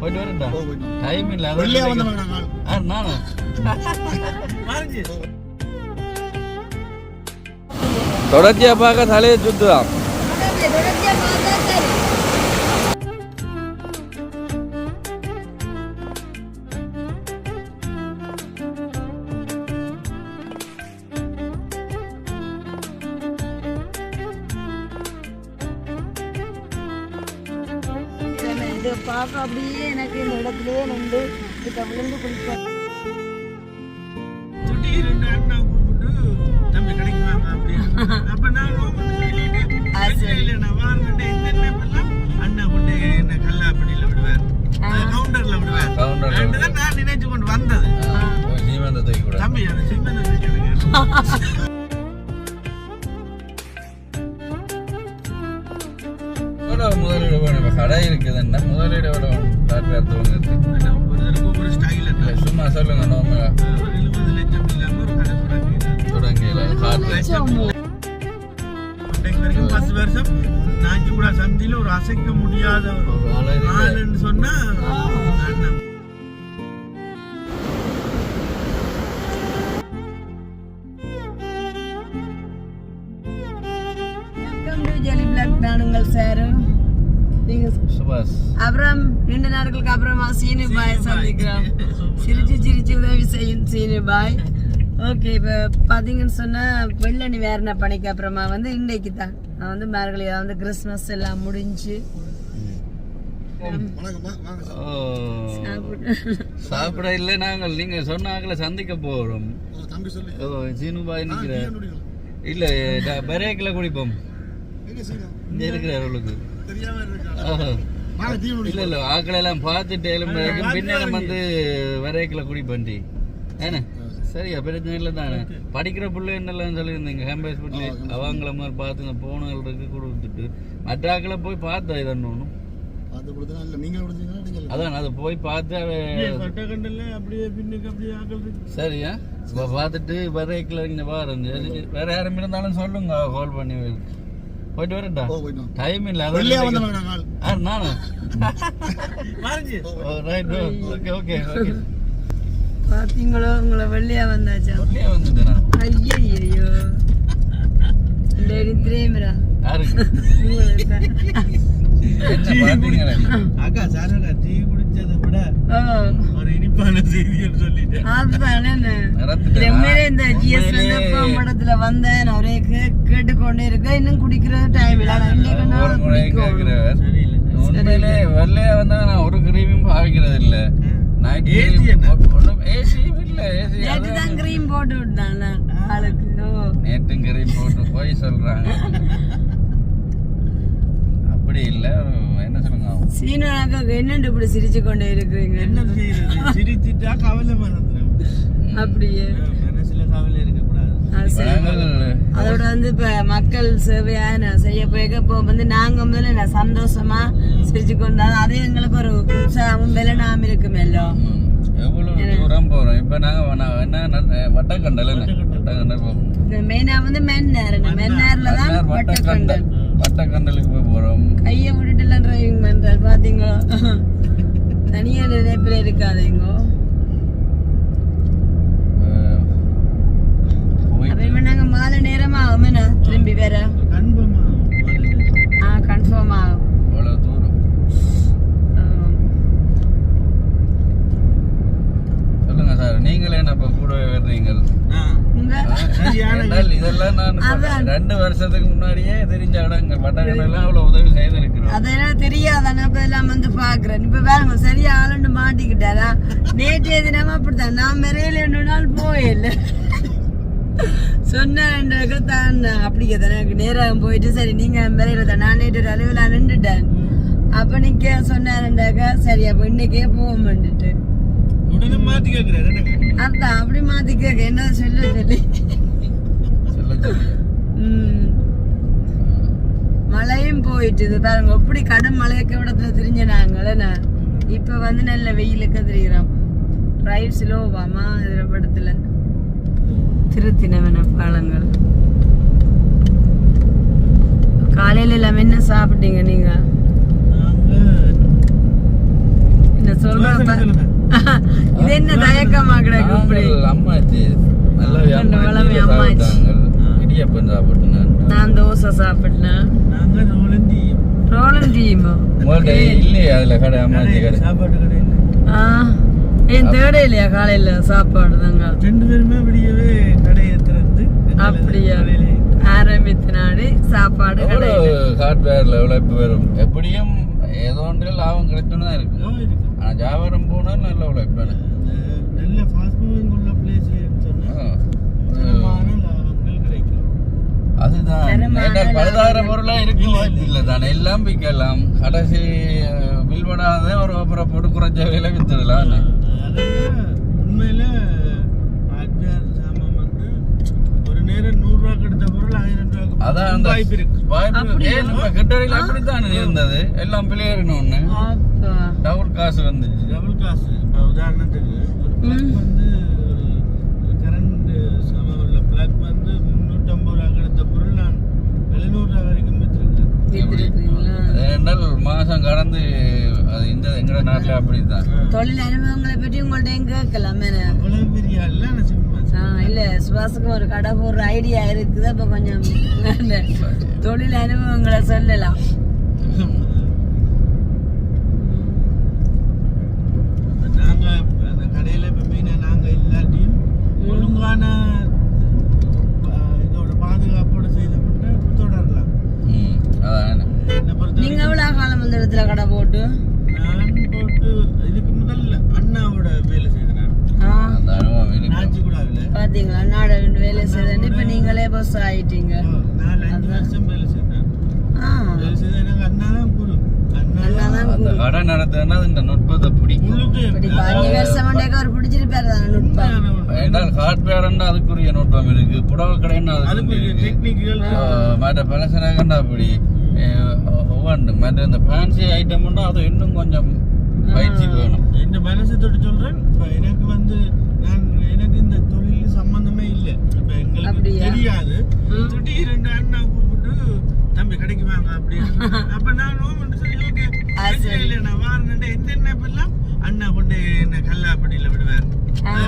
போயிட்டு வரட்டா ஓ, போயிட்டு வா. டைம் இல்ல வெள்ளையா அதான் வந்தவங்க நாங்கள். ஆ, நானா தொடர்ச்சியா பார்க்க தலையை சுத்துதான் நின்று சந்தியில ஒரு அசைக்க முடியாத. ஆளுன்னு சொன்னா அப்புறம் ரெண்டு நாட்களுக்கு அப்புறமா சீனு பாய் சந்திக்கிறோம். சிரிச்சு சிரிச்சு உதவி செய்யும் சீனு பாய். ஓகே இப்போ பார்த்தீங்கன்னு சொன்னால் வெள்ளனி வேறின பணிக்கு அப்புறமா வந்து இன்றைக்கு தான் நான் வந்து மார்கழி வந்து கிறிஸ்மஸ் எல்லாம் முடிஞ்சு சாப்பிட. இல்லை நாங்கள் நீங்க சொன்னாங்கள சந்திக்க போறோம். ஓ, தம்பி சொல்லி. ஓ சீனுபாய் குடிக்கலாம். இல்ல பிரேக்கில் குடிப்போம்? இங்க இருக்கிற அவளுக்கு. இல்ல இல்ல ஆக்களை எல்லாம் பார்த்துட்டு பின்னரம் வந்து விரைக்கில் குடிப்பண்டி ஏன்னா சரியா? பிரச்சனை இல்லை தானே? படிக்கிற பிள்ளை என்னெல்லாம் சொல்லியிருந்தீங்க? கேம்பஸ் பிள்ளை அவங்கள மாதிரி பார்த்துங்க போனவங்க இருக்கு கொடுத்துட்டு. மற்ற ஆக்களை போய் பார்த்தா இதன்னு ஒன்றும்? அதான் அது போய் பார்த்து சரியா? இப்போ பார்த்துட்டு விரைக்கில் இங்கே பாருங்க. வேற யாரும் இருந்தாலும் சொல்லுங்க கால் பண்ணி போயிட்டு வரட்டா. டைம் இல்லை அதான் வந்தவங்க நாங்கள். ஆ நானா? மாறிச்சு ரைட் ஓகே ஓகே ஓகே பார்த்தீங்களோ உங்களை வெள்ளையா வந்தாச்சா? உள்ளே வந்துட்டேன் நான் ஐயோ என்ன பார்த்தீங்களே அக்கா சாரக்கா டீ குடிச்சதை விட ஒரு இனிப்பான செய்தின்னு சொல்லிட்டேன். அதுதானே இந்த ஜிஎஸ் உண்மையிலே படத்துல வந்தேன் ஒரே கே- கேட்டுக்கொண்டே இருக்க இன்னும் குடிக்கிற டைம் இல்ல. இன்னைக்கு ஒவ்வொரு நான் முறையும் குடிக்கும் கேட்கிறவர்? சரியில்லை. உண்மையிலே வெள்ளையா வந்தா நான் ஒரு கிரீமும் பாவிக்கிறது இல்ல நேற்றும் கிரீம் போட்டு போய் சொல்றாங்க. அப்படி இல்ல. என்ன சொல்லுங்க? சீனாக்கா என்னண்டு இப்படி சிரிச்சு கொண்டே இருக்கிறீங்க? என்ன சிரிச்சிட்டா கவலை மறந்துடும். அப்படியே. மனசுல கவலை. நாங்கள் அதோட வந்து இப்ப மக்கள் சேவையா நான் செய்ய போய்க்க இப்போ வந்து நாங்க முதல்ல சந்தோஷமா சிரிச்சு கொண்டா அது எங்களுக்கு ஒரு உற்சாகமும் வெள்ளனாம இருக்குமேலோ ம், எவ்வளவு தூரம் போறோம்? இப்ப நாங்க என்ன வட்டக்கண்டல்? வட்டக்கண்டல். போறோம் மெயினா வந்து மென்னேர் மென்னேர்ல தான் வட்டக்கண்டல். வட்டக்கண்டல். வட்டக்கண்டலுக்கு போய் போறோம். கையை விட்டுட்டு எல்லாம் டிரைவிங் பண்றாரு பாத்தீங்களா? தனியா நினைப்பில் இருக்காதீங்கோ அஹ், போய் அப்ப நாங்க மாலை நேரமா ஆகும் என்ன திரும்பி வேற. ஆ கன்ஃபார்ம் ஆகும் அவ்வளவு தூரம். ஆம். சொல்லுங்க சார் நீங்களே என்ன இப்ப கூடவே வர்றீங்க இதெல்லாம் நான் ரெண்டு வருஷத்துக்கு முன்னாடியே தெரிஞ்ச இடங்கள். வட்டக்கண்டெல்லாம் அவ்வளவு உதவி செய்திருக்கிறோம். அதெல்லாம் தெரியாதானே இப்ப எல்லாம் வந்து பாக்குறேன். இப்ப பாருங்க சரியா ஆளுண்டு மாட்டிக்கிட்டாரா? நேற்றைய தினமா அப்படித்தான். நான் மெரையில ரெண்டு நாள் போயில்ல சொன்னாக்க தான் அப்படிங்க எனக்கு நேரம் போயிட்டு சரி நீங்க மெரையில தான். நான் நேற்று ஒரு அலுவலா நின்றுட்டேன். அப்ப நிக்க சொன்னாருண்டாக்க சரி அப்ப இன்னைக்கே போவோம்னுட்டு மாத்தி எனக்கு அதான் அப்படி மாத்திக்க என்ன சொல்ல சொல்லி. மழையும் போயிட்டு இது பாருங்க எப்படி கடும் மழையக்க விடத்துல தெரிஞ்ச நாங்கள இப்ப வந்து நல்ல வெயிலுக்கு தெரிகிறோம் டிரைவ் ஸ்லோவாமா இதுல படத்துல. திருத்தினவன பாலங்கள் காலையில எல்லாம் என்ன சாப்பிட்டீங்க நீங்க? என்ன சொல்றப்ப. இது என்ன தயக்கமா கிடக்கு இப்படி? அம்மாச்சி வளமை இடியப்பம் நான் நான் தோசை சாப்பிட்டேன்? நாங்க ரோலந்தி ரோலன் டீமோ உங்கள்ட்ட இல்லையே அதுல கடை அம்மாச்சி கடை. சாப்பாட்டு கடையில் ஆ. ஏன் தேட இல்லையா காலையில சாப்பாடு தாங்க? ரெண்டு பேருமே விடியவே கடையை திறந்து அப்படியா? கடையிலே ஆரம்பித்த நாடு சாப்பாடு ஹார்ட்வேர்ல உழைப்பு வரும்? எப்படியும் ஏதோ ஒன்றில் லாபம் கிடைச்சுன்னு தான் இருக்கு. நோய் இருக்கு. ஆனா வியாபாரம் போனால் நல்ல உழைப்பான நல்ல ஃபாஸ்ட் மூவிங் உள்ள கிடைக்கும். அதுதான். பலதார பொருளா இருக்கு இல்ல, வாய்ப்பு இல்லை தானே எல்லாம் விற்கலாம். கடைசி பில்படாத ஒரு அப்புறம் போட்டு குறைச்ச விலை வித்துடலாம். உண்மையில ஹார்ட்வேர் சாமான் வந்து ஒரு நேரம் நூறு ரூபா கிடைத்த பொருள் ஆயிரம் ரூபாய்க்கு அதான் அந்த வாய்ப்பு இருக்கு. வாய்ப்பு அப்படித்தான் இருந்தது? எல்லாம் பிள்ளையறினொன்னு அப்பா. டபுள் காசு வந்துச்சு. டபுள் காசு. இப்போ உதாரணத்துக்கு ஒரு பிளக் வந்து ஒரு கரண்ட் சம உள்ள பிளக் வந்து முந்நூற்றம்பது ரூபா கிடைத்த பொருள் நான் எழுநூறு ரூபா வரைக்கும் மாசம் கடந்து அது இந்த எங்கட நாட்டுல அப்படித்தான் தொழில் அனுபவங்களை பற்றி உங்கள்ட்ட எங்க கேட்கலாம் இல்ல சுபாஷுக்கும் ஒரு கடை போடுற ஐடியா இருக்குது அப்ப கொஞ்சம் தொழில் அனுபவங்களை சொல்லலாம். நாங்க அந்த கடையில இப்ப மீனை நாங்க இல்லாட்டியும் ஒழுங்கான அஹ், இதோட பாதுகாப்போட செய்தோம்னா தொடரலாம் ம், அதான் என்னை பொறுத்த நீங்க எவ்வளவு இடத்துல கடை போட்டு? நான் போட்டு இதுக்கு முதல்ல அண்ணாவோட வேலை செய்தேன் பாத்தீங்களா? நாட வேலை செய்யறேன் இப்ப நீங்களே பஸ் ஆயிட்டீங்க. நாலு அஞ்சு வருஷம் வேலை செய்தேன். ஆ, வேலை செய்த எனக்கு அண்ணா தான் குரு அந்த. கடை நடத்துனா இந்த நுட்பத்தை பிடிக்கும். ஏன்னால் அதுக்குரிய நுட்பம் இருக்கு. புடவை கடைன்னா அதுக்கு அதுக்குரிய மற்ற அப்படி. ஆஹ் ஒவ்வொன்று மற்ற இந்த ஃபேன்சி ஐட்டம்னா அது இன்னும் கொஞ்சம் பயிற்சி வேணும் இந்த மனசை தொட்டு சொல்றேன் இப்ப எனக்கு வந்து நான் எனக்கு இந்த தொழில் சம்பந்தமே இல்லை இப்ப எங்களுக்கு? தெரியாது. திடீர்னு அண்ணா கூப்பிட்டு தம்பி கடைக்கு வாங்க அப்படின்னு அப்ப நான் ஓமன் சரி ஓகே. இல்லை நான் வாரேன் என்னென்ன இப்பெல்லாம் அண்ணா கொண்டு என்ன கல்லாப்பட்டியில விடுவார்.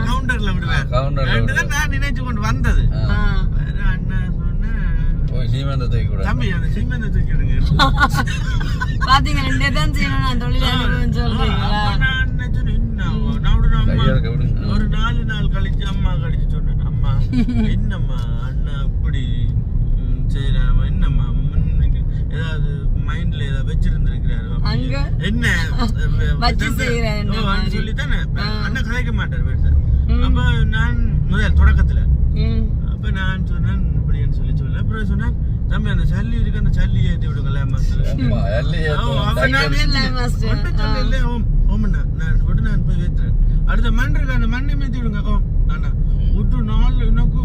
கவுண்டர்ல விடுவார் கவுண்டர்ல நான் நினைச்சு கொண்டு வந்தது அண்ணா சொன்ன சீமந்தத்தை கூட தம்பி அந்த சீமந்த தூக்கிடுங்க பாத்தீங்க ரெண்டே தான் செய்யணும் நான் தொழில் அனுபவம் சொல்றீங்களா? ஒரு நாலு நாள் கழிச்சு அம்மா கழிச்சு சொன்னேன். அம்மா என்னம்மா அண்ணா இப்படி ம், செய்றாம என்னம்மா முன்னுக்கு ஏதாவது மைண்ட்ல ஏதாவது வச்சிருந்திருக்கிறாரு அப்படி. அங்க? என்ன? சொல்லி தானே அண்ணன் கதைக்க மாட்டார் ம். அப்ப நான் முதல் தொடக்கத்துல. அப்ப நான் சொன்னேன் இப்படின்னு சொல்லி சொல்ல அப்புறம் சொன்னேன் தம்பி அந்த சல்லி இருக்கு அந்த சல்லி ஏத்தி டாக்டர் இல்ல, ஓம், ஓமண்ணா, நான் விட்டு நான் போய் ஏத்துறேன். அடுத்த மண் இருக்கு, அந்த மண்ணை மேத்தி விடுங்க. ஓம், அண்ணா. விட்டு நாலு எனக்கு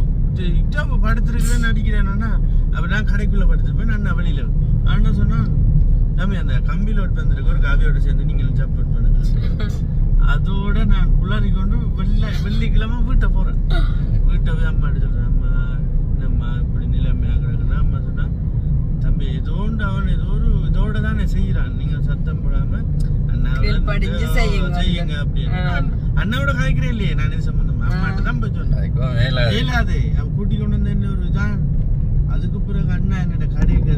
படுத்திருக்கிறேன்னு அடிக்கிறேன் அண்ணா. அப்ப நான் கடைக்குள்ள படுத்திருப்பேன், அண்ணா வெளியில. அண்ணா சொன்னா, தம்பி அந்த கம்பி லோட் வந்திருக்கு ஒரு காவியோட சேர்ந்து நீங்களும் சப்போர்ட் பண்ணுங்க அதோட நான் குள்ளாரி கொண்டு வெள்ளி வெள்ளிக்கிழமை வீட்டை போறேன் வீட்டை போய் அம்மா சொல்றேன் அம்மா என்னம்மா இப்படி நிலைமை ஆகுறாங்கன்னா அம்மா சொன்னா தம்பி ஏதோ ஒன்று அவன் ஏதோ ஒரு இதோட தானே செய்யறான் நீங்க சத்தம் போடாம அண்ணாவோட கீழ்ப்படிஞ்சு நின்று, செய்யுங்க. செய்யுங்க அப்படின்னு. அண்ணாவோட காய்க்கிறேன் இல்லையே நான் இது சம்பந்தமா அம்மாட்ட தான் போய் சொன்னேன். இயலாது அவ கூட்டி கொண்டு வந்து என்ன ஒரு இதான்? அதுக்கு பிறகு அண்ணா என்னோட கடைக்கு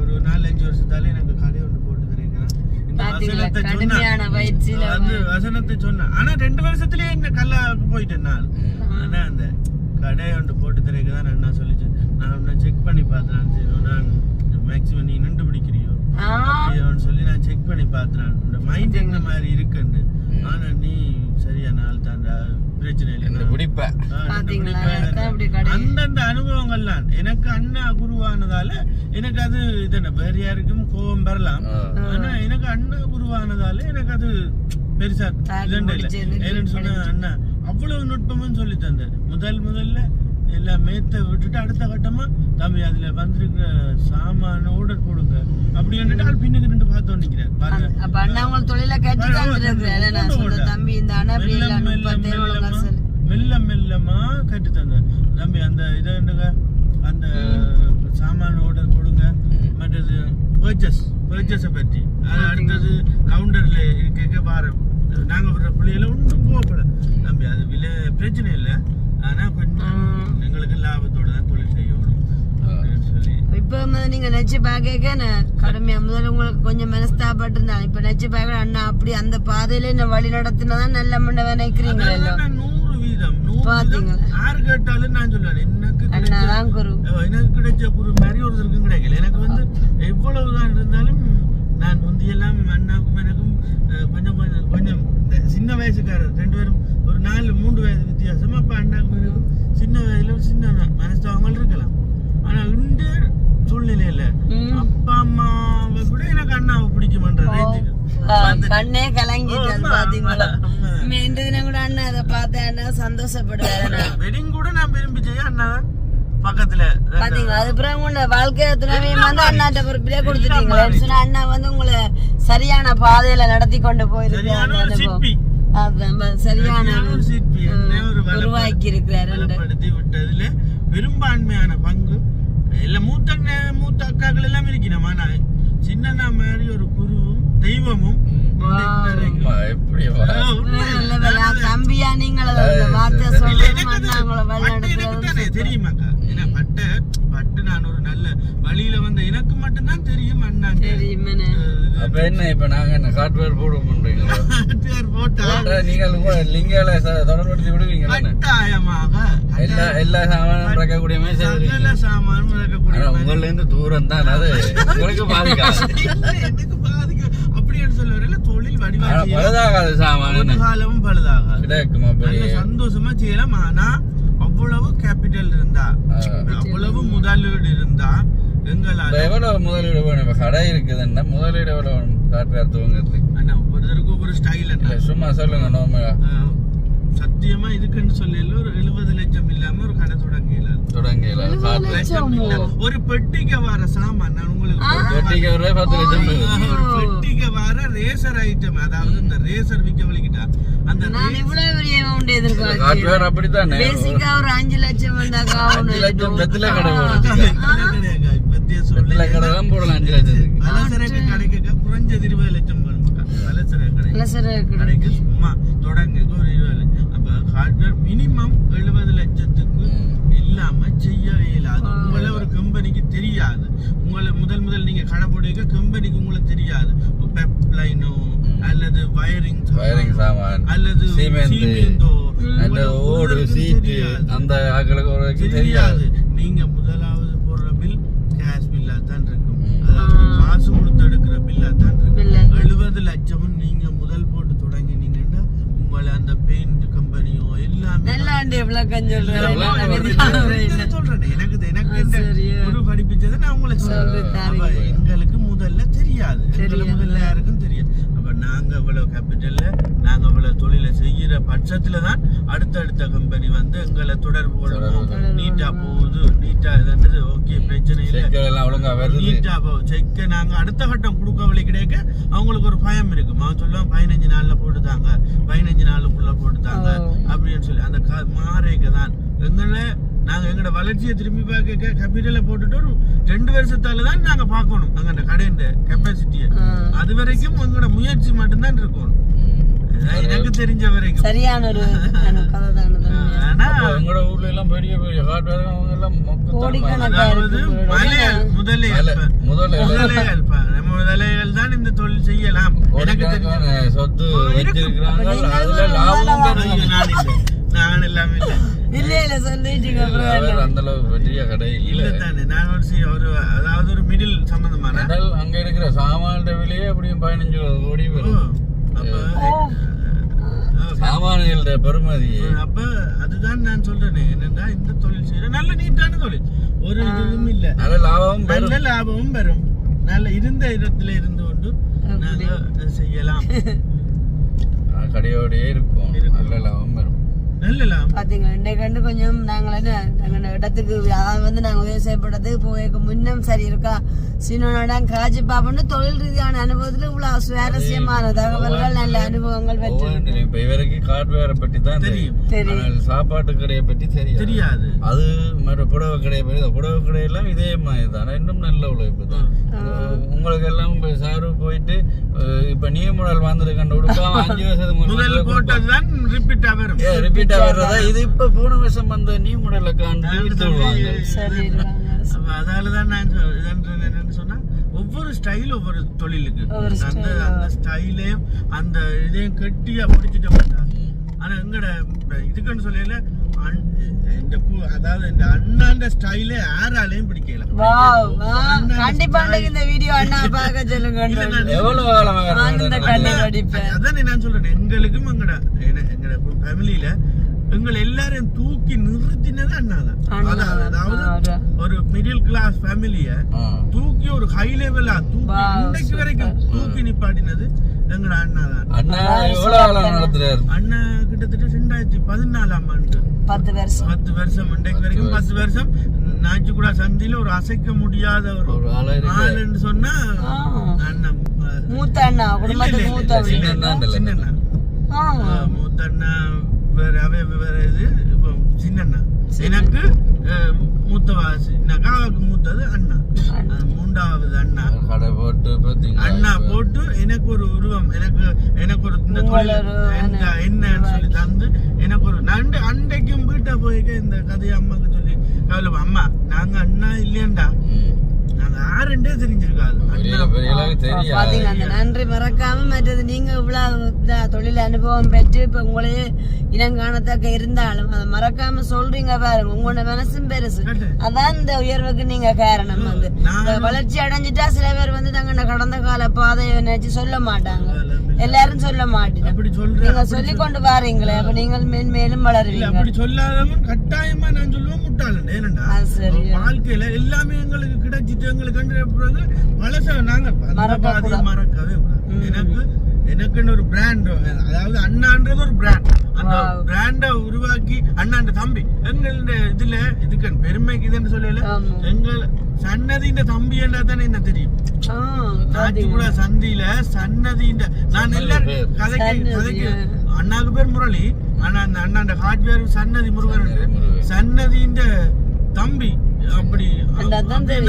ஒரு நாலு அஞ்சு வருஷத்தால எனக்கு கடை ஒன்று போட்டு பாத்தீங்களா, வசனத்தை சொன்னான் ஆனா ரெண்டு வருஷத்துலயே என்ன கல்லாவுக்கு போயிட்டேன் நான் ஆனா அந்த கடை ஒன்று போட்டு தரக்கு தான் அண்ணா சொல்லிச்சு. நான் செக் பண்ணி பார்த்தேன் சரி நான் மேக்ஸிமம் நீ நின்று பிடிக்கிறியோ? ஆ, அப்படியோன்னு சொல்லி நான் செக் பண்ணி பார்த்தேன் இந்த மைண்ட் என்ன மாதிரி இருக்குன்னு. ஆனா நீ சரியான ஆள் தாண்டா. பிரச்சனை இல்லை இந்த நான் பிடிப்ப. ஆ, ரெண்டு பாத்தீங்களா, மணிக்கு அதான் அப்படி கடை. அந்தந்த அனுபவங்கள்லாம். எனக்கு அண்ணா குருவானதால எனக்கு அது இது என்ன வேற யாருக்கும் கோபம் வரலாம். ஆனா எனக்கு அண்ணா குருவானதால எனக்கு அது பெருசா தாக்கு இதண்டு இல்ல. பிடிச்சது, ஏன்னு சொன்னா அண்ணா அவ்வளவு நுட்பமும் சொல்லி தந்தார். முதல் முதல்ல எல்லாம் மேத்த விட்டுட்டு அடுத்த கட்டமா தம்பி அதுல வந்திருக்கிற சாமான ஓடர் போடுங்க. அப்படி ஆள் பின்னுக்கு ரெண்டு பார்த்து நிக்கிறார் பாருங்க. உங்க தொழில கட்டி சொல்ற தம்பி இந்த அண்ணா அப்படி மெல்ல எல்லாம் மெல்ல முப்பத்தேழு ஒழுங்கா மெல்லமா சொல்லு. மெல்ல மெல்லமா கட்டு தந்தார். தம்பி அந்த இதை என்னங்க? அந்த நம்பி அதுல பிரச்சனை இல்லை. ஆனா கொஞ்சம் எங்களுக்கு லாபத்தோட தான் தொழில் செய்யணும் இப்போ நீங்க நச்சு பாக்க கடுமையா? முதல்ல உங்களுக்கு கொஞ்சம் மனஸ்தாபட்டு இப்ப நச்சு பாக்க அண்ணா அப்படி அந்த பாதையில என்ன வழி நடத்தினதான் நல்ல முன்ன நினைக்கிறீங்களோ நூறு வீதம் பாத்தீங்களா? யாரு கேட்டாலும் நான் சொல்லுவேன் எனக்கு கிடைச்ச குரு. மாதிரி ஒருத்தருக்கும் கிடைக்கல. எனக்கு வந்து எவ்வளவுதான் இருந்தாலும் நான் முந்தியெல்லாம் அண்ணாக்கும் எனக்கும் கொஞ்சம் கொஞ்சம் கொஞ்சம் சின்ன வயசுக்காரர் ரெண்டு பேரும் ஒரு நாலு மூன்று வயது வித்தியாசம் அப்ப அண்ணாக்கும் எனக்கும் சின்ன வயதுல சின்ன மனஸ்தாபங்கள் இருக்கலாம். ஆனா இந்த சூழ்நிலையில. அப்பா அம்மாவை கூட எனக்கு அண்ணாவை பிடிக்குமன்ற ரேஞ்சுக்கு கண்ணே கலங்கிட்டு அது ஆமா, பாத்தீங்களா தினம் கூட அண்ணா அதை பார்த்தேன் அண்ணா சந்தோஷப்படுவாரு வெட்டிங் கூட நான் விரும்பி செய்ய அண்ணா பக்கத்துல பாத்தீங்களா? அது பிறகு உங்க வாழ்க்கை துணைவையும் வந்து அண்ணாட்ட பொறுப்பிலே கொடுத்துட்டீங்களே? சொன்னா அண்ணா வந்து உங்களை சரியான பாதையில நடத்தி கொண்டு சரியான ஒரு போயிருக்காங்க சிற்பி. அதான் ப- சரியான உருவாக்கி இருக்கிறாரு விட்டதுல பெரும்பான்மையான பங்கு. எல்லாம் மூத்த மூத்த அக்காக்கள் எல்லாம் இருக்கணுமா நான் சின்னண்ணா மாதிரி ஒரு குருவும் தெய்வமும் எப்படி. தம்பியா நீங்கள் தெரியுமாக்கா? ஏன்னா பட்டு பட்டு நான் ஒரு நல்ல வழியில வந்த எனக்கு மட்டும்தான் தெரியும் அண்ணாங்க தெரியுமே அப்ப என்ன இப்ப நாங்க என்ன சாஃப்ட்வேர் போட பண்றீங்களா? பேர் போட்டா நீங்கள் லிங்கால தொடர்படுத்தி? கட்டாயமாக. எல்லா எல்லா சாமானும் இறக்கக்கூடிய செய்வீங்க சாமானும் இருக்கக்கூடிய ஆனா உங்கள்ல இருந்து தூரம் தான் அது உங்களுக்கு பாதிக்காது. இல்ல, எனக்கு பாதிக்க அப்படின்னு சொல்ல வரல தொழில் வடிவாக பழுதாகாது சாமான்? காலமும் பழுதாகாது. கிடைக்கும் அப்படி? நல்ல சந்தோஷமா செய்யலாம் ஆனா அவ்வளவு கேபிட்டல் இருந்தா. அவ்வளவு முதலீடு இருந்தா எங்களால எவ்வளவு முதலீடு வேணும்? கடை இருக்குதுன்னா முதலீடு எவ்வளவு வேணும்? சாஃப்ட்வேர் துவங்கிறதுக்கு. அண்ணா ஒவ்வொருத்தருக்கும் ஒவ்வொரு ஸ்டைல் சும்மா சொல்லுங்க நோமலா சத்தியமா இதுக்குன்னு சொல்லல ஒரு எழுபது லட்சம் லட்சம் ஒரு பெட்டிக்கு வர சாமான் நான் உங்களுக்கு பத்து லட்சம் போகுது. ஆஹ், ஒரு பெட்டிக்கு வர ரேசர் ஐட்டம் அதாவது இந்த ரேசர் விக்க வலிக்கிட்டா அந்த நான் இவ்வளவு பெரிய அமௌண்ட் எதிர்பார்க்கிறேன் சாஃப்ட்வேர் அப்படித்தானே? பேசிக்கா ஒரு அஞ்சு லட்சம் வந்தாக்கா அஞ்சு லட்சம் வெத்தில கடை பத்திய வெத்தில கடை சொல்லி தான் போடலாம் அஞ்சு லட்சத்துக்கு. பலசரக்கு கடைக்கு குறைஞ்சது இருபது லட்சம் வரும் பலசரக்கு கடை பலசர கடைக்கு. சும்மா தொடங்க ஒரு இருபது லட்சம். அப்ப ஹார்ட்வேர் மினிமம் எழுபது லட்சத்துக்கு இல்லாம செய்யவே இயலாது உங்களை ஒரு கம்பெனிக்கு தெரியாது உங்களை முதல் முதல் நீங்க கடை போடுவீங்க கம்பெனிக்கு உங்களுக்கு தெரியாது பெப் லைனோ அல்லது வயரிங் வயரிங் சாமான் அல்லது சிமெண்ட் சீமெந்தோ அந்த ஓடு சீட்டு தெரியாது. அந்த ஆக்களுக்கு தெரியாது. நீங்க முதலாவது போடுற பில் கேஷ் பில்லா தான் இருக்கும். அதாவது காசு கொடுத்து எடுக்கிற பில்லா தான் இருக்கும். எழுபது லட்சமும் நீங்க முதல் போட்டு தொடங்கினீங்கன்னா உங்களை அந்த பெயிண்ட் கம்பெனியோ எல்லாமே சொல்றேன். எனக்கு இது- எனக்கு ஆ, இந்த சரியா. குரு படிப்பிச்சதை நான் உங்களுக்கு எங்களுக்கு முதல்ல தெரியாது. எங்களுக்கு. முதல்ல யாருக்கும் தெரியாது. அப்ப நாங்க இவ்வளவு கேபிட்டல்ல நாங்க இவ்வளவு தொழிலை செய்யற பட்சத்துல தான் அடுத்தடுத்த கம்பெனி வந்து எங்களை தொடர்பு கொள்ளணும் நீட்டா. போகுது. நீட்டா இதுன்றது ஓகே பிரச்சனை இல்லை. நீட்டா போகுது செக்க நாங்க அடுத்த கட்டம் கொடுக்க வழி கிடைக்க அவங்களுக்கு ஒரு பயம் இருக்கும் அவன் சொல்லுவான் பதினஞ்சு நாள்ல போட்டுத்தாங்க. பதினஞ்சு நாளுக்குள்ள போட்டுத்தாங்க. ஓ. அப்படின்னு சொல்லி. அந்த க- மாறேக்க தான். எங்களை நாங்க எங்களோட வளர்ச்சியை திரும்பி பார்க்க கேபிட்டல போட்டுட்டு ஒரு ரெண்டு வருஷத்தால தான் நாங்க பார்க்கணும். அங்க அந்த கடையின் கெப்பாசிட்டியை. அது வரைக்கும் உங்களோட முயற்சி மட்டும்தான் இருக்கணும். அதான் எனக்கு தெரிஞ்ச வரைக்கும். சரியான ஒரு எங்களோட ஊர்ல எல்லாம் பெரிய பெரிய ஹார்ட்வேர் அவங்க எல்லாம் அதாவது மலையாள். நம்ம முதலைகள் தான் இந்த தொழில் செய்யலாம். எனக்கு தெரிஞ்ச சொத்து. வச்சிருக்கிறாங்க. நீங்கள் அதுல லாபம் நான் இல்லாம இல்லை. இல்ல அவர் அந்த அளவு பெரிய கடை இல்ல. தானே நான் ஒரு ஒரு அதாவது ஒரு மிடில் சம்பந்தமான. கடல் அங்க இருக்கிற சாமான விலையே அப்படியும் பதினஞ்சு கோடி வரும். பெருமதி அப்ப அதுதான் நான் சொல்றேனே என்னன்னா இந்த தொழில் செய்யற நல்ல நீட்டான தொழில். ஒரு இதுவும் இல்ல. நல்ல லாபமும் நல்ல பெரும் லாபமும் வரும் நல்ல இருந்த இடத்துல இருந்து கொண்டு நாங்க செய்யலாம். கடையோடயே இருக்கும். நல்ல லாபம் லாபம் பாத்தீங்களா? கண்டு கொஞ்சம் நாங்கள் என்ன நாங்கள் இடத்துக்கு அதாவது வந்து நாங்கள் விவசாய படத்துக்கு போக முன்னம் சரி இருக்கா? சீனோட காஜி பாப்பன்னு தொழில் ரீதியான அனுபவத்துல இவ்வளவு சுவாரஸ்யமான தகவல்கள் நல்ல அனுபவங்கள் பெற்று இப்ப இவருக்கு ஹார்ட்வேரை பற்றி தான் தெரியும். தெரியும். சாப்பாட்டு கடையை பற்றி தெரியாது. தெரியாது. அது மற்ற புடவை கடையை பற்றி புடவை கடையெல்லாம் இதே மாதிரி தான் இன்னும் நல்ல உழைப்பு தான். உங்களுக்கு எல்லாம் இப்ப சாரு போயிட்டு இப்ப நியூ மாடல் வந்திருக்கண்ட உடுக்காம அஞ்சு வருஷத்துக்கு முதல் போட்டதுதான் ரிப்பீட்டா வரும். ரிப்பீட்டா வர்றதா? இது இப்ப போன வருஷம் வந்த நியூ மாடல காண்டு வித்து விடுவாங்க சரி இருக்காங்க அப்ப அதாலதான் நான் என்னன்னு சொன்னா ஒவ்வொரு ஸ்டைல் ஒவ்வொரு தொழிலுக்கு. அந்த. அந்த ஸ்டைலையும் அந்த இதையும் கெட்டியா பிடிச்சிட்டு மாட்டா ஆனா எங்கட இதுக்குன்னு சொல்லல இந்த அதாவது இந்த அண்ணாண்ட ஸ்டைலே யாராலையும் பிடிக்கல. கண்டிப்பா இந்த வீடியோ அண்ணா பார்க்க சொல்லுங்க எவ்வளவு அதான் நான் சொல்றேன். எங்களுக்கும் எங்கட எங்கட ஃபேமிலியில எங்களை எல்லாரையும் தூக்கி நிறுத்தினது அண்ணாதான். அண்ணா. அதாவது. ஒரு மிடில் கிளாஸ் ஃபேமிலிய தூக்கி ஒரு ஹை லெவலா தூக்கி இன்னைக்கு வரைக்கும் தூக்கி நிப்பாட்டினது எங்கட அண்ணா தான் அண்ணா கிட்டத்தட்ட ரெண்டாயிரத்தி பதினாலாம் ஆண்டு. பத்து வருஷம். பத்து வருஷம் இன்றைக்கு வரைக்கும் பத்து வருஷம். நாச்சிக்குடா சந்தியில ஒரு அசைக்க முடியாத ஒரு ஆளுன்னு சொன்னா மூத்த அண்ணா மூத்த அண்ணா, சின்ன அண்ணா. மூத்த அண்ணா வேற அவ வேற இது இப்போ சின்ன அண்ணா எனக்கு மூத்தவா சின்னக்கா அவருக்கு மூத்தது அண்ணா. மூன்றாவது அண்ணா. கடை போட்டு அண்ணா போட்டு எனக்கு ஒரு உருவம். எனக்கு எனக்கு ஒரு இந்த என்ன- என்னன்னு சொல்லி தந்து எனக்கு ஒரு நண்டு அண்டைக்கும் வீட்டை போய்க்க இந்த கதையை அம்மாக்கு சொல்லி கவலை அம்மா நாங்க அண்ணா இல்லையண்டா. நன்றி மறக்காம மற்றது நீங்க இவ்வளவு இதா தொழில் அனுபவம் பெற்று இப்ப உங்களையே இனங்காணத்தக்க இருந்தாலும் அதை மறக்காம சொல்றீங்க பாருங்க. உங்களோட மனசும் பெருசு. அதான் இந்த உயர்வுக்கு நீங்க காரணம் வந்து. வளர்ச்சி அடைஞ்சிட்டா சில பேர் வந்து தங்க கடந்த கால பாதையை நினைச்சு சொல்ல மாட்டாங்க. எல்லாரும் சொல்ல மாட்டேன். அப்படி சொல்றேன் நீங்க சொல்லி கொண்டு வாரீங்களே அப்ப நீங்கள் மேன்மேலும் வளருவீங்க. அப்படி சொல்லாதவன் கட்டாயமா நான் சொல்லுவேன் முட்டாளன். ஏனண்டா? சரி. வாழ்க்கையில எல்லாமே எங்களுக்கு கிடைச்சிட்டு எங்களுக்கு கண்டு பிறகு பழச நாங்க மறக்கவே எனக்கு எனக்குன்னு ஒரு பிராண்ட் அதாவது அண்ணான்றது ஒரு பிராண்ட் அந்த பிராண்ட உருவாக்கி அண்ணாண்ட தம்பி. எங்களோட இதுல இதுக்கு பெருமைக்கு இதுன்னு சொல்லல. ஆமா. சன்னதின்ற தம்பி என்றா தானே என்ன தெரியும்? ஆ, நாச்சிக்குள்ள சந்தியில சன்னதின்ற நான் எல்லாரும் கதைக்கு கதைக்கு அண்ணாக்கு பேர் முரளி. ஆனா அந்த அண்ணாண்ட ஹார்ட்வேர் சன்னதி முருகன். சன்னதின்ற தம்பி அப்படி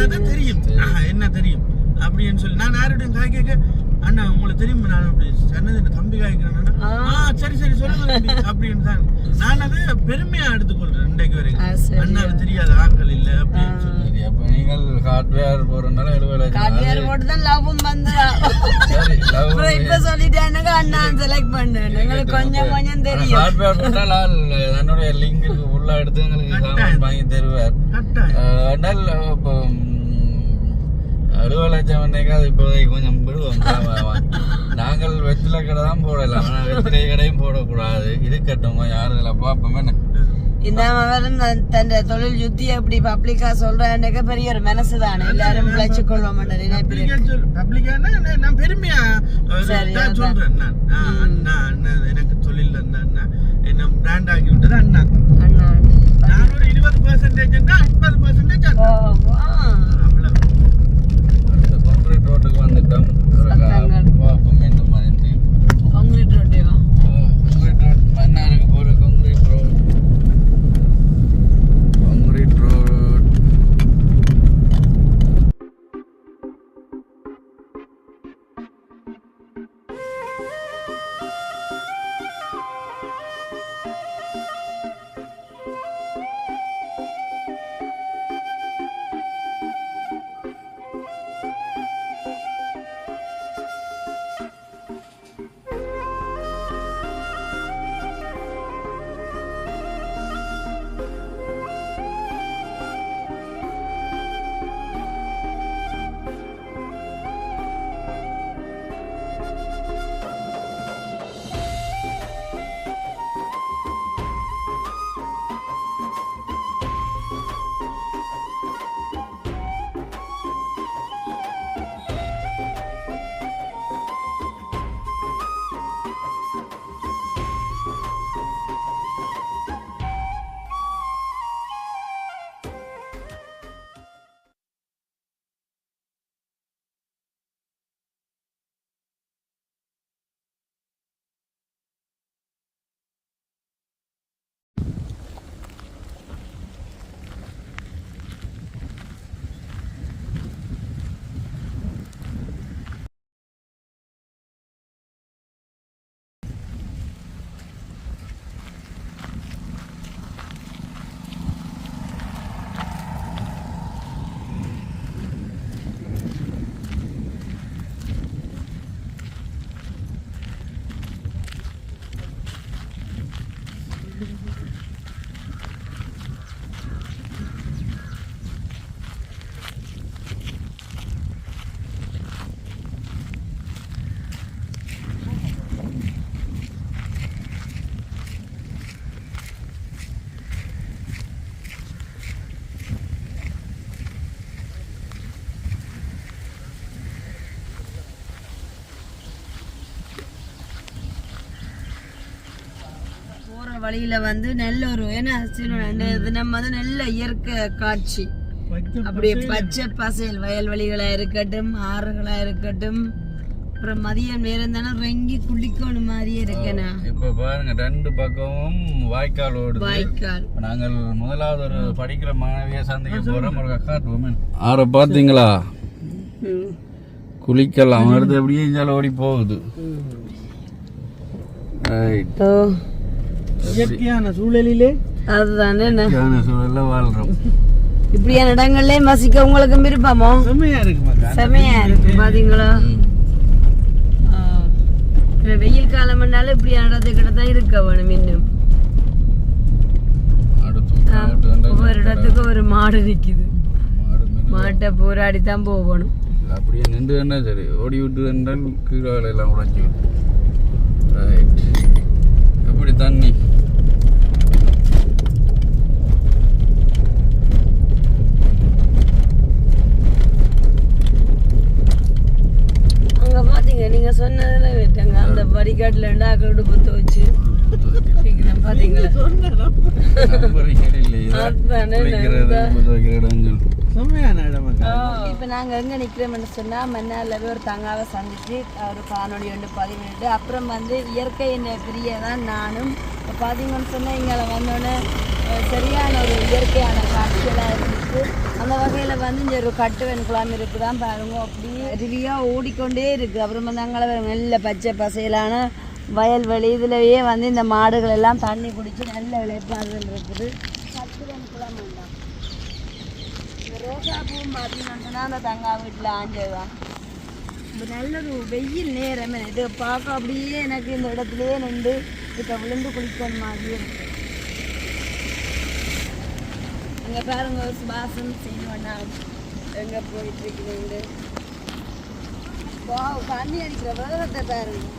தான் தெரியும். ஆஹா, என்ன தெரியும்? அப்படின்னு சொல்லி நான் யார்கிட்டயும் காய் கேட்க அண்ணா உங்களுக்கு தெரியும் நான் அப்படி சன்னதின்ற தம்பி காய்க்கிறேன் ஆ. சரி சரி சொல்லுங்க அப்படின்னு தான். நான் அதை பெருமையா எடுத்துக்கொள்றேன் இன்றைக்கு அது வரைக்கும் சரி. அண்ணாவுக்கு தெரியாத ஆட்கள் இல்ல அப்படின்னு சொல்லி அப்ப நீங்கள் ஹார்ட்வேர் போறதுனால எழுபது லட்சம் காட்டியார் போட்டு தான் லவ்வும் வந்து சரி இப்ப சொல்லிட்டானுங்க அண்ணா செலக்ட் பண்ணேன் எங்களுக்கு கொஞ்சம் கொஞ்சம் தெரியும். ஹார்ட்வேர் போட்டால் தன்னுடைய லிங்க்கு ஃபுல்லா எடுத்து எங்களுக்கு சாமான் வாங்கி தருவார். கட்டாயம். ஆனால் இப்போ அறுபது லட்சம் வந்தேக்காது இப்போதைக்கு கொஞ்சம் விடுவோம். நாங்கள் வெற்றிலை கடை தான் போடலாம். ஆனால் வெற்றிலை கடையும் போடக்கூடாது. இருக்கட்டும் கொஞ்சம் யாரும் பார்ப்போம் என்ன? இந்த மகனும் தன் தொழில் யுத்தி அப்படி பப்ளிக்கா சொல்றாங்க பெரிய ஒரு மனசு தானே எல்லாரும் பிழைச்சு கொள்ள மாட்டேன் நினைப்பிரு பப்ளிக்கா சொல் பப்ளிக்கானா நான் நான் பெருமையா. சொல்றேன் அண்ணா அண்ணா எனக்கு தொழில் அண்ணா என்ன பிராண்ட் ஆக்கி விட்டது அண்ணா. அண்ணா நான் ஒரு இருபது பர்சன்டேஜ் ஐம்பது பர்சன்டேஜ் வழியில வந்து நல்ல ஒரு ஏன்னா சில தினம் வந்து நல்ல இயற்கை காட்சி. அப்படியே பச்சை பசேல் வயல்வெளிகளா இருக்கட்டும் ஆறுகளா இருக்கட்டும் அப்புறம் மதியம் நேரம் தானே ரெங்கி குளிக்கணும் மாதிரியே இருக்கேனா? இப்ப பாருங்க ரெண்டு பக்கமும் வாய்க்கால் ஓடுது. வாய்க்கால். இப்ப நாங்கள் முதலாவது ஒரு படிக்கிற மாணவியை சந்திக்க போறோம். ஒரு காட்டுவோம். ஆற பாத்தீங்களா. குளிக்கலாம். வருது அப்படியே இஞ்சால ஓடி போகுது. ரைட் இயற்கையான சூழலிலே அதுதானே என்ன? சூழல்ல வாழ்றோம். இப்படியான இடங்கள்லயே வசிக்க உங்களுக்கு விருப்பமோ? செம்மையா இருக்கு செமையா இருக்கு பாத்தீங்களா? வெயில் காலம்னால இப்படியான இடத்துக்கிட்ட தான் இருக்க வேணும் இன்னும். ஒவ்வொரு இடத்துக்கும் ஒரு மாடு நிக்குது. மாட்டை போராடி தான் போகணும் அப்படியே நின்று என்ன சரி? ஓடி விட்டு என்றால் கீழே எல்லாம் உடைச்சி ரைட் எப்படி தண்ணி அங்க பாத்தீங்க நீங்க சொன்னதுல விட்டாங்க அந்த படிக்காட்டுல ஆக்கள் உடுப்பு துவச்சு சீக்கிரம் பாத்தீங்களா நம்புறீங்க இல்லையா அதானே குளிக்கிறது உப்பு துவைக்கிற இடங்கள் செம்மையான இடம் மக்கா இப்ப நாங்க எங்க நிக்கிறோம்னு சொன்னா மன்னார்ல ஒரு தங்காவை சந்திச்சு ஒரு காணொளி ஒன்று பதிவிட்டு அப்புறம் வந்து இயற்கையின் பிரிய தான் நானும். இப்ப பாத்தீங்கன்னு சொன்னா இங்கே வந்தோடனே சரியான ஒரு இயற்கையான காட்சியெல்லாம் இருந்துச்சு. அந்த வகையில வந்து இங்க ஒரு கட்டுவன் குளம் இருக்குதான் பாருங்க. அப்படியே அருவியா ஓடிக்கொண்டே இருக்கு. அப்புறம் வந்து அங்கே நல்ல பச்சை பசையிலான வயல்வெளி இதுலயே வந்து இந்த மாடுகள் எல்லாம் தண்ணி குடிச்சு நல்ல விளைப்பாடுகள் இருக்குது. கட்டுவன் குளம் வேண்டாம் இந்த ரோசா பூவும் பார்த்தீங்கன்னா அந்த தங்கா வீட்டில் ஆஞ்சதுதான். இப்போ நல்லது வெயில் நேரம் இது பார்க்க அப்படியே எனக்கு இந்த இடத்துலயே நின்று இப்போ விழுந்து குளிக்கணும் மாதிரி இருக்கு. அங்கே பாருங்க சுபாசன் செய்யணும்னா எங்கே போயிட்டு இருக்கிறீங்க வாவ், தண்ணி அடிக்கிற வேகத்தை பாருங்க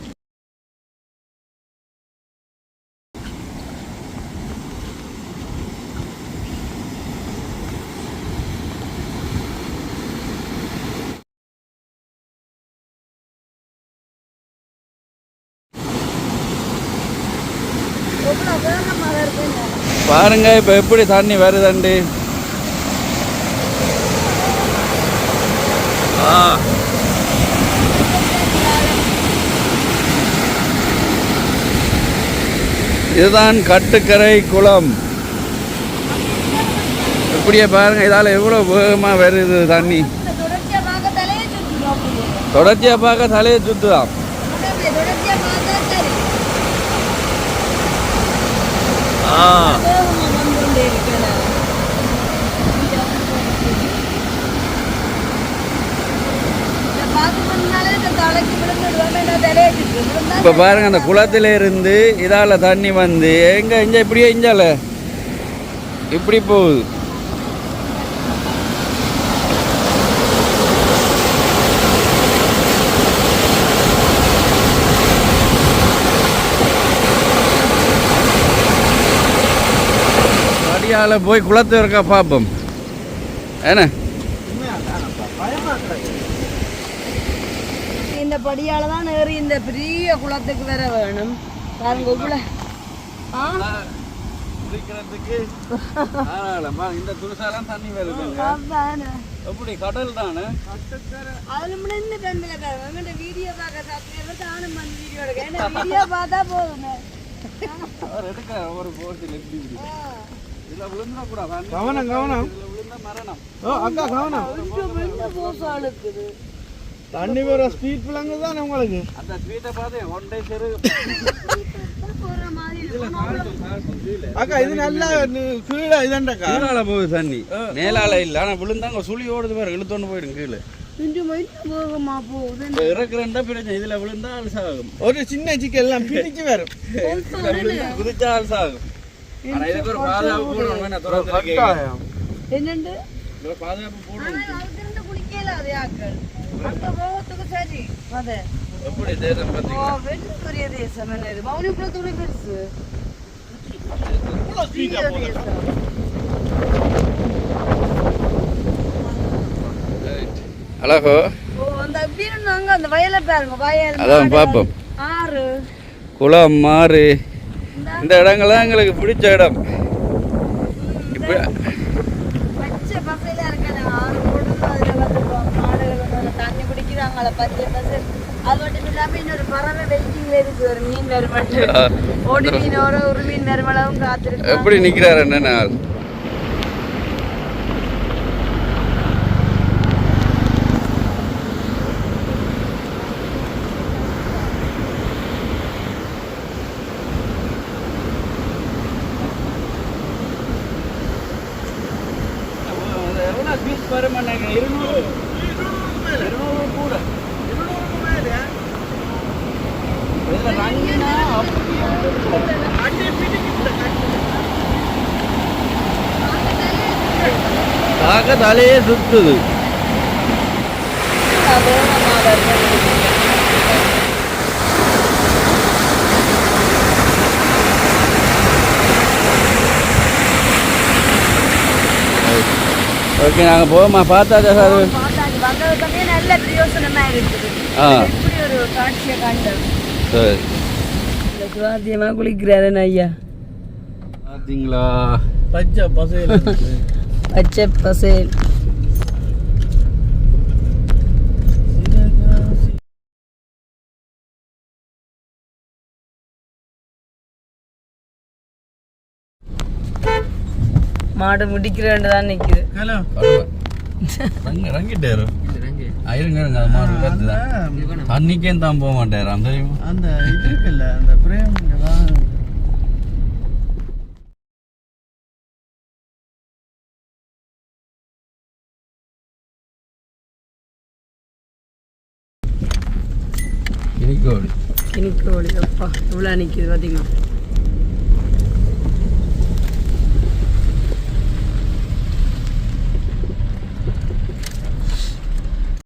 எவ்வளோ வேகமாக இருக்குங்க பாருங்க இப்ப எப்படி தண்ணி வருதுண்டு ஆ. இதுதான் கட்டுக்கரை குளம். இப்படியே பாருங்க இதால எவ்வளவு வேகமா வருது தண்ணி. தொடர்ச்சியாக பார்க்க தலையே சுற்றுறோம் அப்படியே தொடர்ச்சியா பார்க்க தலையை சுத்துதாம் அப்படியே தொடர்ச்சியாக பார்த்தா சரி ஆ வேகமாக வந்து கொண்டே இருக்கிறேன் இதை பார்த்து பண்ணாலே இந்த தலைக்கு விழுந்துடுவோம் என்ன தலையை சுற்றுறோம் இப்போ பாருங்க அந்த குளத்தில் இருந்து இதால் தண்ணி வந்து எங்கே இங்கே இப்படியே இஞ்சால? இப்படி போகுது. படியால போய் குளத்து இருக்கா பாப்போம். என்ன? இந்த படியால தான் ஏறி இந்த பெரிய குளத்துக்கு வர வேணும். பாருங்க உள்ள ஆ? குளிக்கிறதுக்கு இந்த துணிசாலாம் தண்ணி வருது. எப்படி? கடல் தானே? அதுல முடிந்து தம்பில பாருங்க. எங்கிட்ட வீடியோ பார்க்க சாப்பிட்டு தானும் வந்து வீடியோ எடுக்க. ஏன்னா வீடியோ பார்த்தா போதுமே. அவர் எடுக்க? ஒரு போர்ட்டில் எப்படி கவனம், கவனம். இதுல விழுந்தா மரணம். ஓ அக்கா கவனம். தண்ணி போற ஸ்பீட் பிள்ளைங்க தானே உங்களுக்கு? அந்த ஸ்வீட்டை பார்த்து ஒன் டே செரு. போற மாதிரி இருக்கும். அக்கா இது நல்லா நு- கீழே இதாண்டக்கா. கீழால போகுது தண்ணி. மேலால இல்ல. ஆனா விழுந்தாங்க சுழி ஓடுது பாரு. இழுத்தோண்டு போயிடும் கீழே. ஒரு சின்ன சிக்கன் எல்லாம் பிடிச்சு வரும். குதிச்சா சாகும் என்னண்டு? அழகோ? ஓ அந்த அப்படி இருந்தாங்க அந்த வயலை பாருங்க வயல் அதான் பார்ப்போம். ஆறு. குளம் மாறு. இந்த இடங்கள்லாம் எங்களுக்கு பிடிச்ச இடம். இப்போ பச்சை பசையில இருக்கான ஆறு போட்டு அதுல வந்து மாடுகள் வந்து அதுல தண்ணி குடிக்கிறாங்க அதை பச்சை பசை அது மட்டும் இல்லாம இன்னொரு பறவை வெயிட்டிங்ல இருக்கு ஒரு மீன் வருமாட்டு ஓடி மீன் ஒரு ஒரு மீன் வருமளவும் காத்திருக்கு எப்படி நிற்கிறாரு என்ன நாள் எவ்வளோ ஃபீஸ் வர மாட்டாங்க இருநூறு இருநூறு கூட இருநூறுக்கு மேல இதில் ரங்கினா அப்படியே அடி பிடிக்கிட்டு பார்க்க தலையே சுத்துது. ஓகே நாங்கள் போவோமா பார்த்தாச்சா சார்? நல்ல இருக்குது ஆ. சரி. குளிக்கிறாரு ஐயா. பார்த்தீங்களா? பச்சை பசையில பச்சை பசேல் மாடு முடிக்கிறேன்னு தான் நிக்குது. ஹலோ ரங்க ரங்கிட்டாரு இருங்க இருங்க அது மாதிரி கத்துதான் தண்ணிக்கே தான் போக தெரியுமா அந்த இது இருக்குல்ல அந்த பிரேம் கினிக்கோடு கிணிக்கோழி அப்பா. எவ்வளோ நிக்குது பார்த்தீங்கன்னா